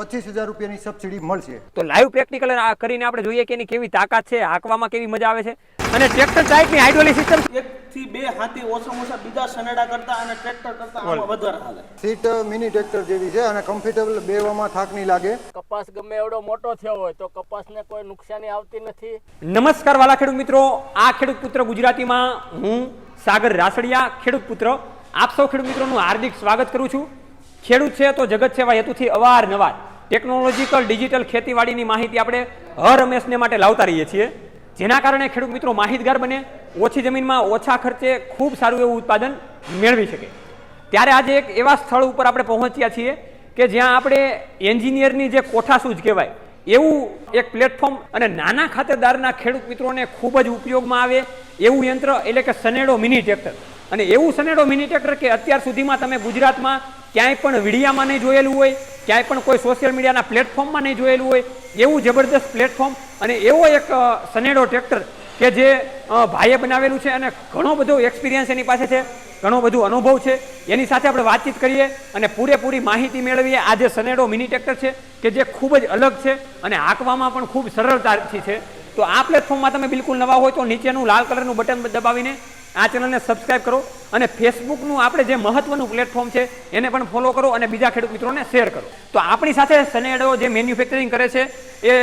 પચીસ હજાર રૂપિયાની સબસિડી મળશે. તો લાઈવ પ્રેક્ટિકલ કરીને આપણે જોઈએ કે એની કેવી તાકાત છે હાંકવામાં કેવી મજા આવે છે. અને ટ્રેક્ટર ટાઈપની હાઇડ્રોલિક સિસ્ટમ એક થી બે હાથી ઓછામાં ઓછા બીજા સનેડા કરતા અને ટ્રેક્ટર કરતા આમાં વધારે હાલે. સીટ મિની ટ્રેક્ટર જેવી છે અને કમ્ફર્ટેબલ બેવામાં થાક નહીં લાગે. કપાસ ગમે એવડો મોટો થયો હોય તો કપાસને કોઈ નુકસાની આવતી નથી. નમસ્કાર વાલા ખેડૂત મિત્રો આ ખેડૂત પુત્ર ગુજરાતીમાં હું સાગર રાસડિયા ખેડૂત પુત્ર. આપ સૌ ખેડૂત મિત્રોનું હાર્દિક સ્વાગત કરું છું. ખેડૂત છે તો જગત સેવા હેતુથી અવારનવાર ટેકનોલોજીકલ ડિજિટલ ખેતીવાડીની માહિતી આપણે હર હંમેશને માટે લાવતા રહીએ છીએ. જેના કારણે ખેડૂત મિત્રો માહિતગાર બને, ઓછી જમીનમાં ઓછા ખર્ચે ખૂબ સારું એવું ઉત્પાદન મેળવી શકે. ત્યારે આજે એક એવા સ્થળ ઉપર આપણે પહોંચ્યા છીએ કે જ્યાં આપણે એન્જિનિયરની જે કોઠાસૂજ કહેવાય, એવું એક પ્લેટફોર્મ અને નાના ખાતેદારના ખેડૂત મિત્રોને ખૂબ જ ઉપયોગમાં આવે એવું યંત્ર એટલે કે સનેડો મિની ટ્રેક્ટર અને એવું સનેડો મિની ટ્રેક્ટર કે અત્યાર સુધીમાં તમે ગુજરાતમાં ક્યાંય પણ વિડીયામાં નહીં જોયેલું હોય, ક્યાંય પણ કોઈ સોશિયલ મીડિયાના પ્લેટફોર્મમાં નહીં જોયેલું હોય, એવું જબરદસ્ત પ્લેટફોર્મ અને એવો એક સનેડો ટ્રેક્ટર કે જે ભાઈએ બનાવેલું છે અને ઘણો બધો એક્સપિરિયન્સ એની પાસે છે, ઘણો બધો અનુભવ છે. એની સાથે આપણે વાતચીત કરીએ અને પૂરેપૂરી માહિતી મેળવીએ. આ જે સનેડો મિની ટ્રેક્ટર છે કે જે ખૂબ જ અલગ છે અને હાંકવામાં પણ ખૂબ સરળતાથી છે. તો આ પ્લેટફોર્મમાં તમે બિલકુલ નવા હોય તો નીચેનું લાલ કલરનું બટન દબાવીને આ ચેનલને સબસ્ક્રાઇબ કરો અને ફેસબુકનું આપણે જે મહત્વનું પ્લેટફોર્મ છે, એને પણ ફોલો કરો અને બીજા ખેડૂત મિત્રોને શેર કરો. તો આપણી સાથે સનેડો જે મેન્યુફેક્ચરિંગ કરે છે, એ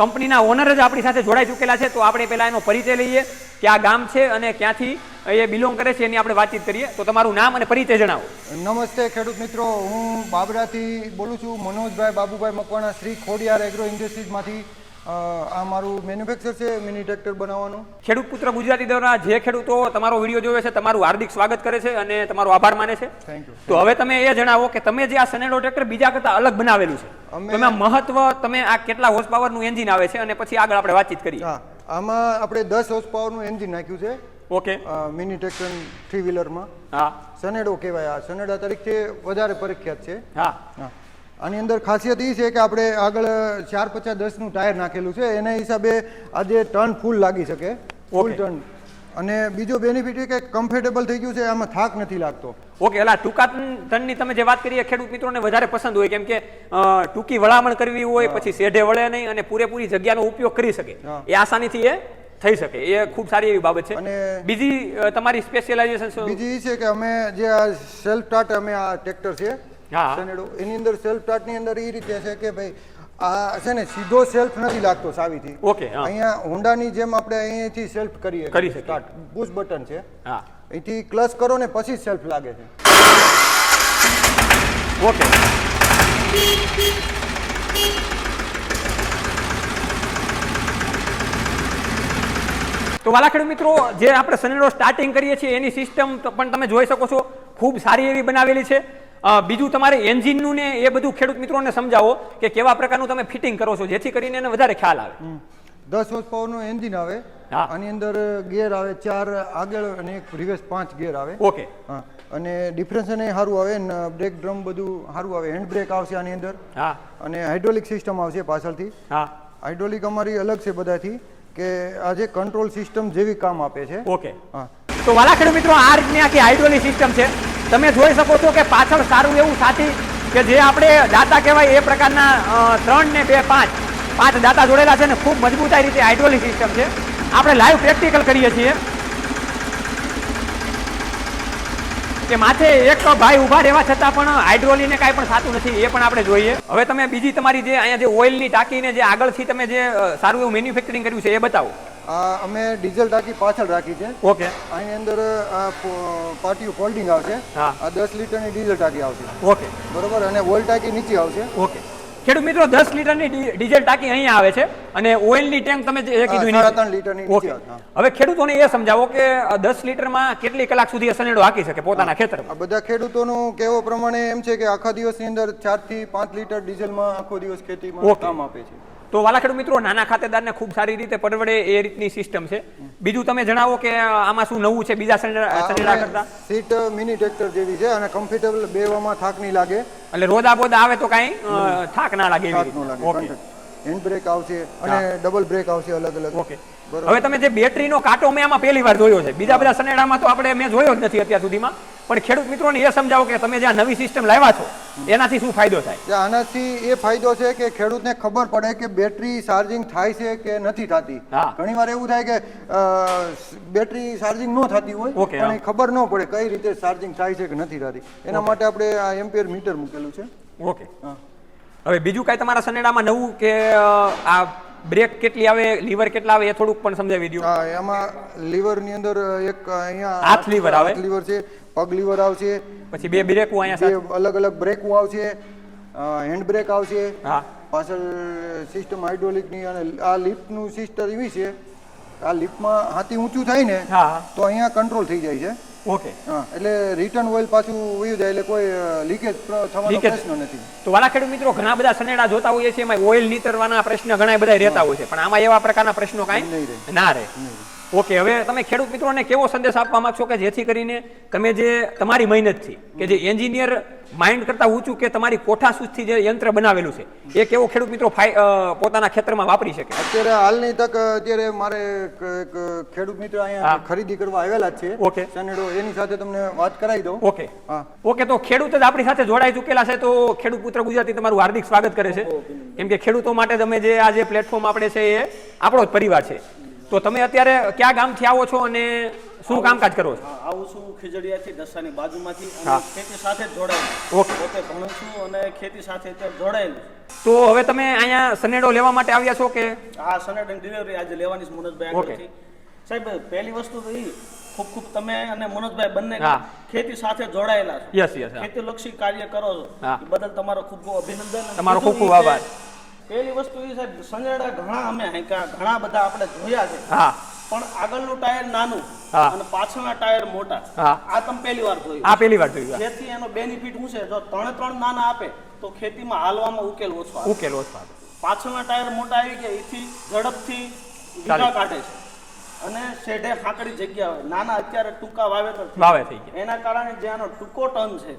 કંપનીના ઓનર જ આપણી સાથે જોડાઈ ચૂકેલા છે. તો આપણે પહેલાં એનો પરિચય લઈએ કે આ ગામ છે અને ક્યાંથી એ બિલોંગ કરે છે, એની આપણે વાતચીત કરીએ. તો તમારું નામ અને પરિચય જણાવો. નમસ્તે ખેડૂત મિત્રો. હું બાબરાથી બોલું છું. મનોજભાઈ બાબુભાઈ મકવાણા, શ્રી ખોડિયાર એગ્રો ઇન્ડસ્ટ્રીઝમાંથી આ મારું મેન્યુફેક્ચર છે મિની ટ્રેક્ટર બનાવવાનું. ખેડૂત પુત્ર ગુજરાતી દ્વારા જે ખેડૂતો તમારો વીડિયો જોવે છે તમારું હાર્દિક સ્વાગત કરે છે અને તમારો આભાર માને છે. થેન્ક યુ તો હવે તમે એ જણાવો કે તમે જે આ સનેડો ટ્રેક્ટર બીજા કરતા અલગ બનાવેલું છે. તમે મહત્વ તમે આ કેટલા હોર્સ પાવરનું એન્જિન આવે છે અને પછી આગળ આપણે વાતચીત કરીએ. હા આમાં આપણે દસ હોર્સ પાવરનું એન્જિન નાખ્યું છે. ઓકે. મિની ટ્રેક્ટર થ્રી વ્હીલરમાં હા. સનેડો કહેવાય આ. સનેડા તરીકે વધારે પ્રખ્યાત છે. હા. હા. આની અંદર ખાસિયત એ છે કે આપણે આગળ ચાર પચાસ દસનું ટાયર નાખેલું છે. એના હિસાબે આજે ટર્ન ફૂલ લાગી શકે. ફૂલ ટર્ન અને બીજો બેનિફિટ એ કે કમ્ફર્ટેબલ થઈ ગયું છે આમાં થાક નથી લાગતો. ઓકે એટલે ટૂંકા ટનની તમે જે વાત કરીએ ખેડૂત મિત્રોને વધારે પસંદ હોય કેમ કે ટૂંકી વળામણ કરવી હોય પછી શેઢે વળે નહીં અને પૂરેપૂરી જગ્યાનો ઉપયોગ કરી શકે. એ આસાનીથી એ થઈ શકે. એ ખૂબ સારી એવી બાબત છે. અને- બીજી તમારી સ્પેશિયલાઇઝેશન બીજી એ છે કે અમે જે આ સેલ્ફ સ્ટાર્ટ અમે આ ટ્રેક્ટર છે. સનેડો એની અંદર સેલ્ફ સ્ટાર્ટની અંદર એ રીતે છે કે ભાઈ આ છે ને સીધો સેલ્ફ નથી લાગતો સાવીથી ઓકે અહીંયા હોન્ડાની જેમ આપણે અહીંયાથી સેલ્ફ કરીએ કરી. સ્ટાર્ટ પુશ બટન છે. હા. અહીંથી ક્લચ કરો ને પછી સેલ્ફ લાગે છે. ઓકે. તો વાલા ખેડૂત મિત્રો જે આપણે સનેડો સ્ટાર્ટિંગ કરીએ છીએ એની સિસ્ટમ પણ તમે જોઈ શકો છો. ખૂબ સારી એવી બનાવેલી છે. બીજું તમારે એન્જિનનું ને એ બધું ખેડૂત મિત્રોને સમજાવો કે કેવા પ્રકારનું તમે ફિટિંગ કરો છો જેથી કરીને એને વધારે ખ્યાલ આવે. દસ હોર્સ પાવરનું એન્જિન આવે. આની અંદર ગિયર આવે ચાર આગળ અને એક રિવર્સ પાંચ ગિયર આવે. ઓકે. હા. અને ડિફરન્સ એને સારું આવે ને બ્રેક ડ્રમ બધું સારું આવે હેન્ડ બ્રેક આવશે આની અંદર. હા. અને હાઇડ્રોલિક સિસ્ટમ આવશે પાછળથી. હા. હાઇડ્રોલિક અમારી અલગ છે બધાથી કે આજે કંટ્રોલ સિસ્ટમ જેવી કામ આપે છે. ઓકે. હા. તો વાલા ખેડૂત મિત્રો આ રીતની આખી હાઇડ્રોલિક સિસ્ટમ છે તમે જોઈ શકો છો કે પાછળ સારું એવું સાથી કે જે આપણે દાતા કહેવાય એ પ્રકારના ત્રણ ને બે પાંચ પાંચ દાતા જોડેલા છે ને ખૂબ મજબૂતાઈ રીતે હાઇડ્રોલિક સિસ્ટમ છે. આપણે લાઈવ પ્રેક્ટિકલ કરીએ છીએ. કે માથે એક ભાઈ ઊભા રહેવા છતાં પણ હાઇડ્રોલીને કાંઈ પણ થતું નથી, એ પણ આપણે જોઈએ. હવે તમે બીજી તમારી જે અહીંયા જે ઓઇલની ટાંકીને જે આગળથી તમે જે સારું એવું મેન્યુફેક્ચરિંગ કર્યું છે એ બતાવો. અમે ડીઝલ ટાંકી પાછળ રાખી છે. ઓકે. આની અંદર આ પાટિયું ફોલ્ડિંગ આવશે. આ દસ લીટરની ડીઝલ ટાંકી આવશે. ઓકે. બરોબર? અને ઓઇલ ટાંકી નીચે આવશે. ઓકે. ખેડૂત મિત્રો દસ લીટરની ડીઝલ ટાંકી અહીંયા આવે છે અને ઓઇલની ટેન્ક તમે જે કીધું ત્રણ લીટરની ઓકે. હવે ખેડૂતોને એ સમજાવો કે દસ લીટરમાં કેટલી કલાક સુધી સનેડો હાકી શકે પોતાના ખેતરમાં? બધા ખેડૂતોનું કેવો પ્રમાણે એમ છે કે આખા દિવસની અંદર ચારથી પાંચ લીટર ડીઝલમાં આખો દિવસ ખેતીમાં. કામ આપે છે. તો વાલા ખેડૂત મિત્રો નાના ખાતેદારને ખૂબ સારી રીતે પરવડે એ રીતની સિસ્ટમ છે. બીજું તમે જણાવો કે આમાં શું નવું છે? બીજા સનેડા કરતા? સીટ મિની ટ્રેક્ટર જેવી છે અને કમ્ફર્ટેબલ બેવામાં થાક નહીં લાગે. એટલે રોદા બોદા આવે તો કાંઈ થાક ના લાગે. ઓકે. હેન્ડ બ્રેક આવશે અને ડબલ બ્રેક આવશે અલગ અલગ. ઓકે હવે તમે જે બેટરીનો કાંટો મેં આમાં પહેલી વાર જોયો છે. બીજા બધા સનેડામાં તો આપણે મેં જોયો જ નથી અત્યાર સુધીમાં. પણ ખેડૂત મિત્રોને એ સમજાવો કે તમે જે આ નવી સિસ્ટમ લાવ્યા છો એનાથી શું ફાયદો થાય? આનાથી એ ફાયદો છે કે ખેડૂતને ખબર પડે કે બેટરી ચાર્જિંગ થાય છે કે નથી થતી. ઘણી વાર એવું થાય કે બેટરી ચાર્જિંગ ન થતી હોય પણ ખબર ન પડે કઈ રીતે ચાર્જિંગ થાય છે કે નથી થતી. એના માટે આપણે આ એમ્પિયર મીટર મૂકેલું છે. ઓકે. હવે બીજું કાંઈ તમારા સનેડામાં નવું કે આ બ્રેક કેટલી આવે લીવર કેટલા આવે એ થોડુંક પણ સમજાવી દઉં હા એમાં લીવરની અંદર એક અહીંયા હાથ લીવર આવે. લીવર છે પગ લીવર આવશે. પછી બે બ્રેકો અહીંયા અલગ અલગ બ્રેકો આવશે હેન્ડ બ્રેક આવશે. હા. પાછળ સિસ્ટમ હાઇડ્રોલિકની અને આ લિફ્ટનું સિસ્ટમ એવી છે આ લિફ્ટમાં હાથી ઊંચું થાય ને. તો અહીંયા કંટ્રોલ થઈ જાય છે. ઓકે. હા એટલે રિટર્ન ઓઇલ પાછું વયું જાય એટલે કોઈ લીકેજ થવાનો. પ્રશ્ન નથી. તો વાલા ખેડૂત મિત્રો ઘણા બધા સનેડા જોતા હોઈએ છીએ એમાં ઓઇલ નીતરવાના પ્રશ્ન ઘણા બધા રહેતા હોય છે. પણ આમાં એવા પ્રકારના પ્રશ્નો કાંઈ. ના રહે. ઓકે હવે તમે ખેડૂત મિત્રોને કેવો સંદેશ આપવા માંગશો કે જેથી કરીને તમે જે તમારી મહેનતથી કે જે એન્જિનિયર માઇન્ડ કરતા ઊંચું કે તમારી કોઠા જે યંત્ર બનાવેલું છે એ કેવો ખેડૂત મિત્રો પોતાના ખેતરમાં વાપરી શકે? અત્યારે હાલની તક અત્યારે મારે ખેડૂત મિત્ર અહીંયા ખરીદી કરવા આવેલા જ છે. ઓકે. સનેડો એની સાથે તમને વાત કરાવી દઉં. ઓકે. ઓકે તો ખેડૂત જ આપણી સાથે જોડાઈ ચૂકેલા છે તો ખેડૂત પુત્ર ગુજરાતી તમારું હાર્દિક સ્વાગત કરે છે. કેમ કે ખેડૂતો માટે તમે જે આ જે પ્લેટફોર્મ આપણે છે એ આપણો જ પરિવાર છે. તો તમે અત્યારે કયા ગામથી આવો છો અને શું કામકાજ કરો છો? આવું છું ખીજડીયાથી દસાની બાજુમાંથી હા. અને ખેતી સાથે જોડાયેલું ઓકે. પોતે ભણું છું અને ખેતી સાથે જોડાયેલું તો હવે તમે અહીંયા સનેડો લેવા માટે આવ્યા છો કે? આ સનેડો ડિલિવરી આજે લેવાની છે મનોજભાઈ ઓકે. સાહેબ પહેલી વસ્તુ તો એ ખૂબ ખૂબ તમે અને મનોજભાઈ બંને ખેતી સાથે જોડાયેલા છો. યસ યસ ખેતીલક્ષી કાર્ય કરો છો. બદલ તમારો ખૂબ ખૂબ અભિનંદન તમારો ખૂબ ખૂબ આભાર. પહેલી વસ્તુ એ સાહેબ સંજેડા ઘણા અમે હાંક્યા ઘણા બધા આપણે જોયા છે. હા. પણ આગળનું ટાયર નાનું અને પાછળના ટાયર મોટા. આ તમે પહેલી વાર જોયું. આ પહેલી વાર જોયું જેથી એનો બેનિફિટ શું છે? જો ત્રણે ત્રણ નાના આપે તો ખેતીમાં હાલવામાં ઉકેલ ઓછો આવે. ઉકેલ ઓછો પાછળના ટાયર મોટા આવી ગયા એથી ઝડપથી ચાલે. કાઢે છે. અને શેઢે ફાંકડી જગ્યા હોય. નાના અત્યારે ટૂંકા વાવેતર વાવે થઈ ગયા. એના કારણે જે આનો ટૂંકો ટર્ન છે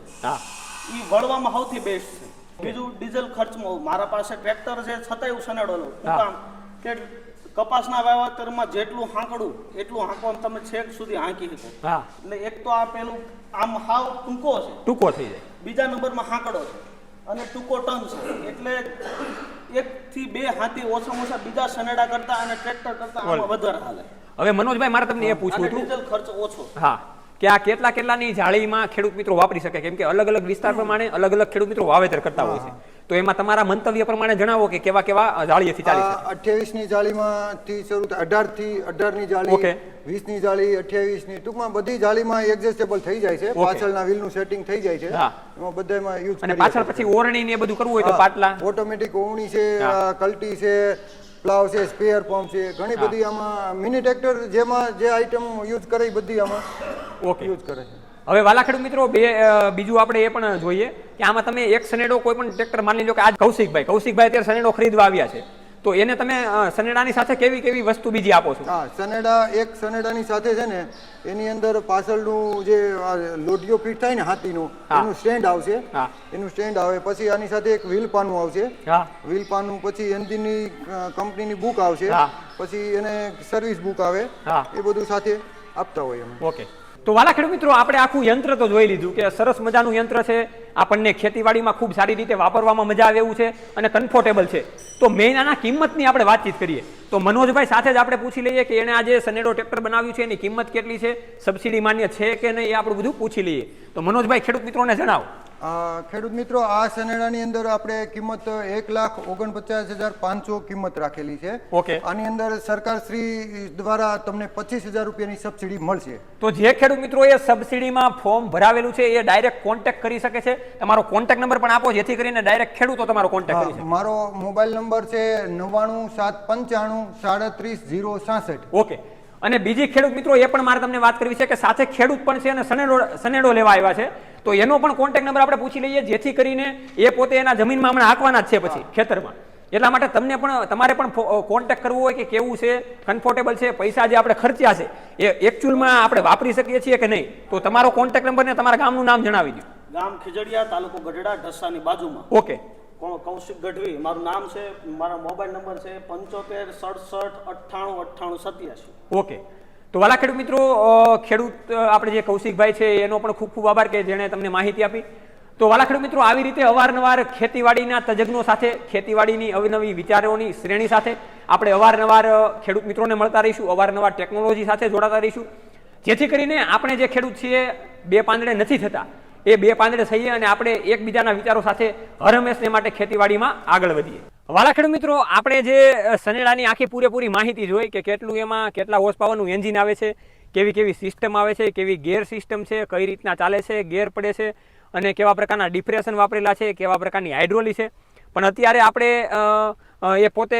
એ વળવામાં સૌથી બેસ્ટ બીજું ડીઝલ ખર્ચમાં મારા પાસે ટ્રેક્ટર છે છતાંય હું સનેડો લઉં શું હા. કામ કે કપાસના વાવેતરમાં જેટલું હાંકડું એટલું હાંકવામાં તમે છેક સુધી હાંકી શકો. એટલે એક તો આ પેલું આમ હાવ ટૂંકો છે. ટૂંકો થઈ જાય. બીજા નંબરમાં હાંકડો છે. અને ટૂંકો ટન છે. એટલે એક થી બે હાથી ઓછામાં ઓછા બીજા સનેડા કરતા અને ટ્રેક્ટર કરતા આમાં વધારે હાલે. હવે મનોજભાઈ મારે તમને એ પૂછવું હતું. ડીઝલ ખર્ચ ઓછો. હા. કે આ કેટલા કેટલાની જાળીમાં ખેડૂત મિત્રો વાપરી શકે? કેમ કે અલગ અલગ વિસ્તાર પ્રમાણે અલગ અલગ ખેડૂત મિત્રો વાવેતર કરતા હોય છે. તો એમાં તમારા મંતવ્ય પ્રમાણે જણાવો કે કેવા કેવા જાળીએથી ચાલી અઠ્યાવીસની જાળીમાં થી શરૂ થાય અઢારથી અઢારની જાળી ઓકે. વીસની જાળી અઠ્યાવીસની ટૂંકમાં બધી જાળીમાં એડજસ્ટેબલ થઈ જાય છે. પાછળના વ્હીલનું સેટિંગ થઈ જાય છે. એમાં બધામાં યુઝ અને પાછળ પછી ઓરણી ને બધું કરવું હોય તો પાટલા? ઓટોમેટિક ઓરણી છે. કલ્ટી છે પ્લાવ છે સ્પેર પંપ છે ઘણી બધી આમાં મિની ટ્રેક્ટર જેમાં જે આઈટમ યુઝ કરે બધી આમાં ઓકે યુઝ કરે છે. હવે વાલા ખેડૂત મિત્રો બે બીજું આપણે એ પણ જોઈએ કે આમાં તમે એક સનેડો કોઈ પણ ટ્રેક્ટર માની લો કે આજ કૌશિકભાઈ કૌશિકભાઈ અત્યારે સનેડો ખરીદવા આવ્યા છે. તો એને તમે સનેડાની સાથે કેવી કેવી વસ્તુ બીજી આપો છો? હા સનેડા એક સનેડાની સાથે છે ને એની અંદર પાછળનું જે આ ફિટ થાય ને હાથીનું. એનું સ્ટેન્ડ આવશે. એનું સ્ટેન્ડ આવે પછી આની સાથે એક વ્હીલ પાનું આવશે. વ્હીલ પાનું પછી એન્જિનની કંપનીની બુક આવશે. પછી એને સર્વિસ બુક આવે. એ બધું સાથે આપતા હોય અમે ઓકે તો વાલા ખેડૂત મિત્રો, આપણે આખું યંત્ર તો જોઈ લીધું કે સરસ મજાનું યંત્ર છે. આપણને ખેતીવાડીમાં ખૂબ સારી રીતે વાપરવામાં મજા આવે એવું છે અને કમ્ફર્ટેબલ છે. તો મેઇન આના કિંમતની આપણે વાતચીત કરીએ. તો મનોજભાઈ સાથે જ આપણે પૂછી લઈએ કે એણે આજે સનેડો ટ્રેક્ટર બનાવ્યું છે, એની કિંમત કેટલી છે? સબસિડી માન્ય છે કે નહીં એ આપણે બધું પૂછી લઈએ. તો મનોજભાઈ ખેડૂત મિત્રોને જણાવો. ખેડૂત મિત્રો આ સનેડાની અંદર આપણે કિંમત એક લાખ ઓગણપચાસ હજાર પાંચસો કિંમત રાખેલી છે. ઓકે. આની અંદર સરકાર શ્રી દ્વારા તમને પચીસ હજાર રૂપિયાની સબસિડી મળશે. તો જે ખેડૂત મિત્રો એ સબસિડીમાં ફોર્મ ભરાવેલું છે એ ડાયરેક્ટ કોન્ટેક્ટ કરી શકે છે? તમારો કોન્ટેક્ટ નંબર પણ આપો જેથી કરીને ડાયરેક્ટ ખેડૂતો તમારો કોન્ટેક્ટ કરી શકે. મારો મોબાઈલ નંબર છે નવ્વાણું સાત પંચાણું સાડત્રીસ ઝીરો સાસઠ. ઓકે. અને બીજી ખેડૂત મિત્રો એ પણ મારે તમને વાત કરવી છે કે સાથે ખેડૂત પણ છે અને સનેડો સનેડો લેવા આવ્યા છે. તો એનો પણ કોન્ટેક્ટ નંબર આપણે પૂછી લઈએ જેથી કરીને એ પોતે એના જમીનમાં હમણાં આંકવાના જ છે પછી ખેતરમાં. એટલા માટે તમને પણ તમારે પણ કોન્ટેક્ટ કરવું હોય કે કેવું છે કમ્ફર્ટેબલ છે પૈસા જે આપણે ખર્ચ્યા છે એ એકચ્યુઅલમાં આપણે વાપરી શકીએ છીએ કે નહીં? તો તમારો કોન્ટેક્ટ નંબર ને તમારા ગામનું નામ જણાવી દો. ગામ ખીજડીયા તાલુકો ગઢડા ઢસાની બાજુમાં. ઓકે. કૌશિક ગઢવી. મારું નામ છે મારા મોબાઈલ નંબર છે પંચોતેર સડસઠ અઠ્ઠાણું અઠ્ઠાણું સત્યાસી. ઓકે. તો વાલા ખેડૂત મિત્રો ખેડૂત આપણે જે કૌશિકભાઈ છે, એનો પણ ખૂબ ખૂબ આભાર કે જેણે તમને માહિતી આપી. તો વાલા મિત્રો, આવી રીતે અવારનવાર ખેતીવાડીના તજજ્ઞો સાથે, ખેતીવાડીની અવનવી વિચારોની શ્રેણી સાથે આપણે અવારનવાર ખેડૂત મિત્રોને મળતા રહીશું, અવારનવાર ટેકનોલોજી સાથે જોડાતા રહીશું. જેથી કરીને આપણે જે ખેડૂત છીએ, બે પાંદડે નથી થતા. એ બે પાંદડે થઈએ અને આપણે એકબીજાના વિચારો સાથે હર હંમેશને માટે ખેતીવાડીમાં આગળ વધીએ. વાલા ખેડૂત મિત્રો, આપણે જે શનેડાની આખી પૂરેપૂરી માહિતી જોઈ કે કેટલું એમાં, કેટલા હોર્સ પાવરનું એન્જિન આવે છે, કેવી કેવી સિસ્ટમ આવે છે, કેવી ગેર સિસ્ટમ છે, કઈ રીતના ચાલે છે ગેર પડે છે, અને કેવા પ્રકારના ડિપ્રેશન વાપરેલા છે, કેવા પ્રકારની હાઇડ્રોલી છે. પણ અત્યારે આપણે એ પોતે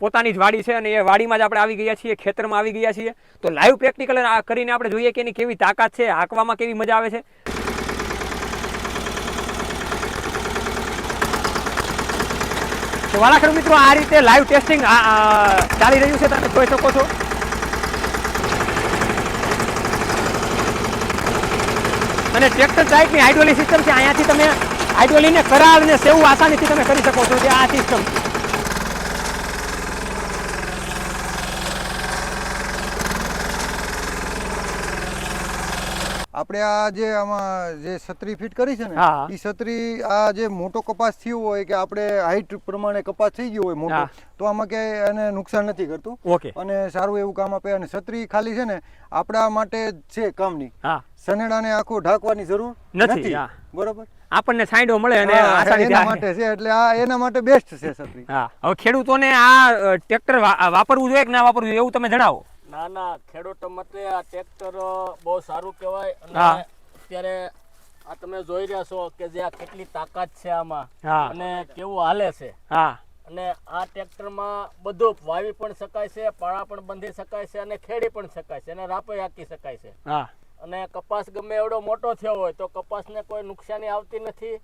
પોતાની જ વાડી છે અને એ વાડીમાં જ આપણે આવી ગયા છીએ, ખેતરમાં આવી ગયા છીએ. તો લાઈવ પ્રેક્ટિકલ કરીને આપણે જોઈએ કે એની કેવી તાકાત છે, હાંકવામાં કેવી મજા આવે છે. તો વાળા ખેડૂત મિત્રો, આ રીતે લાઈવ ટેસ્ટિંગ ચાલી રહ્યું છે, તમે જોઈ શકો છો. અને ટ્રેક્ટર ટાઈપની હાઇડ્રોલી સિસ્ટમ છે, અહીંયાથી તમે હાઇડ્રોલીને કરાર અને સેવું આસાનીથી તમે કરી શકો છો, જે આ સિસ્ટમ આપણે આ જે આમાં જે છત્રી ફિટ કરી છે ને એ છત્રી આ જે મોટો કપાસ થયો હોય કે આપણે હાઈટ પ્રમાણે કપાસ થઈ ગયો હોય. મોટો તો આમાં કે એને નુકસાન નથી કરતું. ઓકે. અને સારું એવું કામ આપે. અને છત્રી ખાલી છે ને આપણા માટે છે કામની. સનેડાને આખું ઢાંકવાની જરૂર નથી, બરોબર? આપણને સાઈડો મળે અને આસાનીથી એના માટે છે એટલે આ એના માટે બેસ્ટ છે છત્રી. હા. હવે ખેડૂતોને આ ટ્રેક્ટર વાપરવું જોઈએ કે ના વાપરવું જોઈએ એવું તમે જણાવો. ના ના ખેડૂતો માટે આ ટ્રેક્ટર બહુ સારું કહેવાય. અને અત્યારે આ તમે જોઈ રહ્યા છો કે જે આ કેટલી તાકાત છે આમાં. અને કેવું હાલે છે. હા. અને આ ટ્રેક્ટરમાં બધું વાવી પણ શકાય છે પાળા પણ બાંધી શકાય છે અને ખેડી પણ શકાય છે અને રાપે હાકી શકાય છે. હા. અને કપાસ ગમે એવડો મોટો થયો હોય તો કપાસને કોઈ નુકસાની આવતી નથી.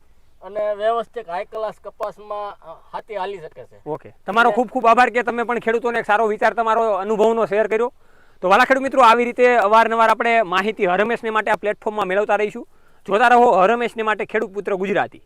અને વ્યવસ્થિત હાઈ ક્લાસ કપાસમાં હાથી હાલી શકે છે. ઓકે. તમારો ખૂબ ખૂબ આભાર કે તમે પણ ખેડૂતોને એક સારો વિચાર તમારો અનુભવનો શેર કર્યો. તો વાલા ખેડૂત મિત્રો આવી રીતે અવારનવાર આપણે માહિતી હરમેશને માટે આ પ્લેટફોર્મમાં મેળવતા રહીશું. જોતા રહો હરમેશને માટે ખેડૂત પુત્ર ગુજરાતી.